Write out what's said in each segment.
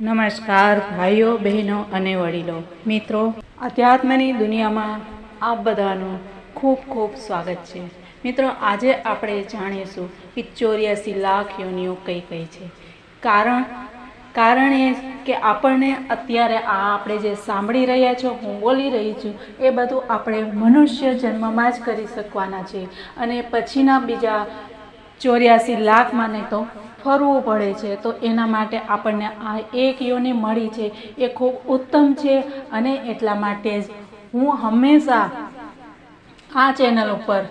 નમસ્કાર, ભાઈઓ, બહેનો અને વડીલો. મિત્રો અધ્યાત્મની દુનિયામાં આપ બધાનું ખૂબ ખૂબ સ્વાગત છે. મિત્રો, આજે આપણે જાણીશું કે ચોર્યાસી લાખ યોનિઓ કઈ કઈ છે. કારણ કારણ એ કે આપણને અત્યારે આ આપણે જે સાંભળી રહ્યા છો, હું બોલી રહી છું, એ બધું આપણે મનુષ્ય જન્મમાં જ કરી શકવાના છે. અને પછીના બીજા ચોર્યાસી લાખમાં નહીં તો ફરવું પડે છે. તો એના માટે આપણને આ એક યોની મળી છે. એ ખૂબ ઉત્તમ છે અને એટલા માટે જ હું હંમેશા આ ચેનલ ઉપર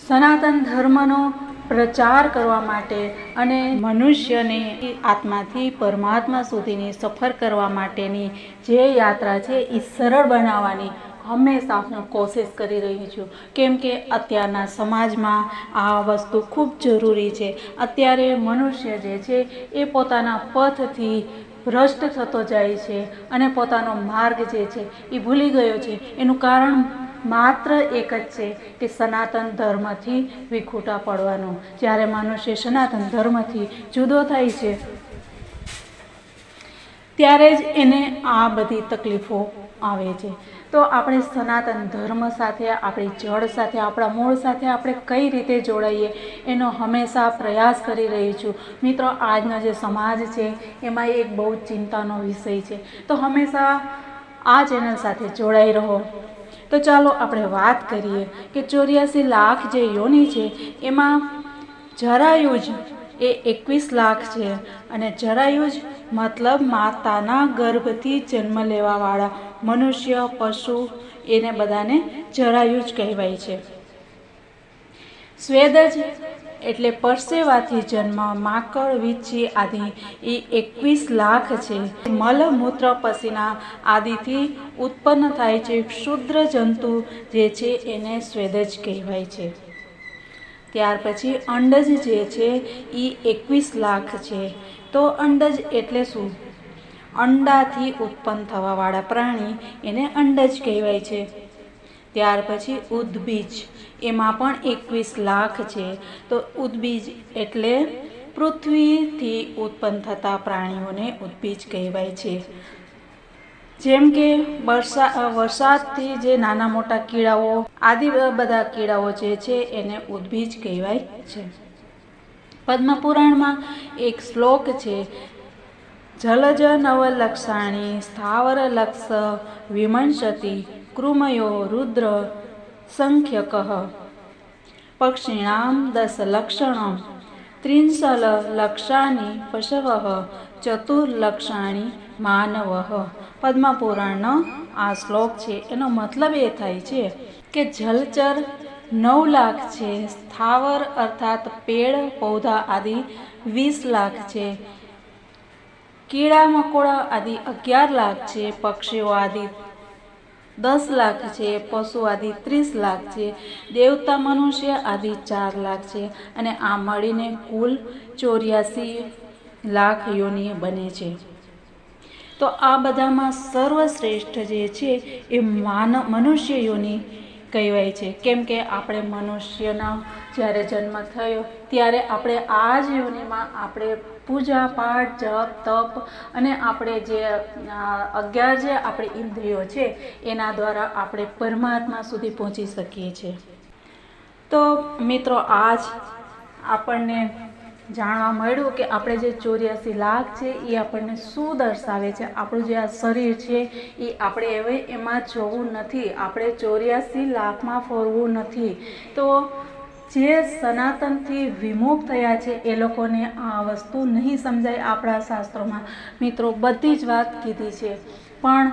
સનાતન ધર્મનો પ્રચાર કરવા માટે અને મનુષ્યને આત્માથી પરમાત્મા સુધીની સફર કરવા માટેની જે યાત્રા છે એ સરળ બનાવવાની હંમેશા હું કોશિશ કરી રહી છું. કેમ કે અત્યારના સમાજમાં આ વસ્તુ ખૂબ જરૂરી છે. અત્યારે મનુષ્ય જે છે, એ પોતાના પથથી ભ્રષ્ટ થતો જાય છે અને પોતાનો માર્ગ જે છે, એ ભૂલી ગયો છે. એનું કારણ માત્ર એક જ છે કે સનાતન ધર્મથી વિખૂટા પડવાનું. જ્યારે મનુષ્ય સનાતન ધર્મથી જુદો થાય છે, ત્યારે જ એને આ બધી તકલીફો આવે છે. તો આપણે સનાતન ધર્મ સાથે, આપણી જળ સાથે, આપણા મૂળ સાથે આપણે કઈ રીતે જોડાઈએ, એનો હંમેશા પ્રયાસ કરી રહી છું. મિત્રો, આજનો જે સમાજ છે, એમાં એક બહુ જ ચિંતાનો વિષય છે. તો હંમેશા આ ચેનલ સાથે જોડાઈ રહો. તો ચાલો આપણે વાત કરીએ કે ચોર્યાસી લાખ જે યોની છે, એમાં જરાયુજ એ એકવીસ લાખ છે. અને જરાયુજ મતલબ માતાના ગર્ભથી જન્મ લેવાવાળા મનુષ્ય, પશુ એને બધાને જરાયુજ કહેવાય છે. સ્વેદજ એટલે પરસેવાથી જન્મ, માકડ, વીછી આદિ એ એકવીસ લાખ છે. મલમૂત્ર પસીના આદિથી ઉત્પન્ન થાય છે. ક્ષુદ્ર જંતુ જે છે એને સ્વેદજ કહેવાય છે. ત્યાર પછી અંડજ જે છે એ એકવીસ લાખ છે. તો અંડજ એટલે શું? અંડાથી ઉત્પન્ન થવાવાળા પ્રાણી એને અંડજ કહેવાય છે. ત્યાર પછી ઉદ્બીજ એમાં પણ એકવીસ લાખ છે. તો ઉદ્બીજ એટલે પૃથ્વીથી ઉત્પન્ન થતા પ્રાણીઓને ઉદ્બીજ કહેવાય છે. જેમ કે વરસા વરસાદથી જે નાના મોટા કીડાઓ, આદિ બધા કીડાઓ જે છે એને ઉદ્ભીજ કહેવાય છે. પદ્મપુરાણમાં એક શ્લોક છે જલજ નવલક્ષાણી સ્થાવર લક્ષ વિમંશતી કૃમયો રુદ્ર સંખ્યક પક્ષીણામ દસ લક્ષણ ત્રિંશલ લક્ષાણી પશવ ચતુર્લક્ષાણી માનવ. પદ્મપુરાણનો આ શ્લોક છે. એનો મતલબ એ થાય છે કે જલચર નવ લાખ છે, સ્થાવર અર્થાત પેડ, પૌધા આદિ વીસ લાખ છે કીડા મકોડા આદિ અગિયાર લાખ છે, પક્ષીઓ આદિ દસ લાખ છે, પશુ આદિ ત્રીસ લાખ છે, દેવતા મનુષ્ય આદિ ચાર લાખ છે અને આ મળીને કુલ ચોર્યાસી લાખ યોની બને છે. તો આ બધામાં સર્વશ્રેષ્ઠ જે છે એ માન મનુષ્ય યોની કહેવાય છે. કેમ કે આપણે મનુષ્યના જ્યારે જન્મ થયો, ત્યારે આપણે આ જ યોનિમાં આપણે પૂજા પાઠ, જપ, તપ અને આપણે જે અગિયાર જે આપણે ઇન્દ્રિયો છે, એના દ્વારા આપણે પરમાત્મા સુધી પહોંચી શકીએ છીએ. તો મિત્રો, આજ આપણને જાણવા મળ્યું કે આપણે જે ચોર્યાસી લાખ છે એ આપણને શું દર્શાવે છે? આપણું જે આ શરીર છે એ આપણે હવે એમાં જોવું નથી. આપણે ચોર્યાસી લાખમાં ફરવું નથી. તો જે સનાતનથી વિમુખ થયા છે એ લોકોને આ વસ્તુ નહીં સમજાય આપણા શાસ્ત્રોમાં. મિત્રો, બધી જ વાત કીધી છે. પણ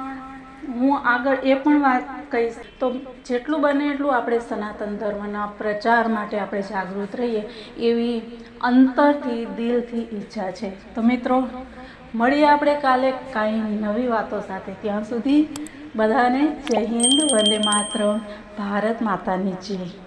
હું આગળ એ પણ વાત કહીશ. તો જેટલું બને એટલું આપણે સનાતન ધર્મના પ્રચાર માટે આપણે જાગૃત રહીએ એવી અંતરથી દિલથી ઈચ્છા છે. તો મિત્રો, મળીએ આપણે કાલે કાંઈ નવી વાતો સાથે. ત્યાં સુધી બધાને જય હિન્દ, વંદે માતરમ, ભારત માતાની જય.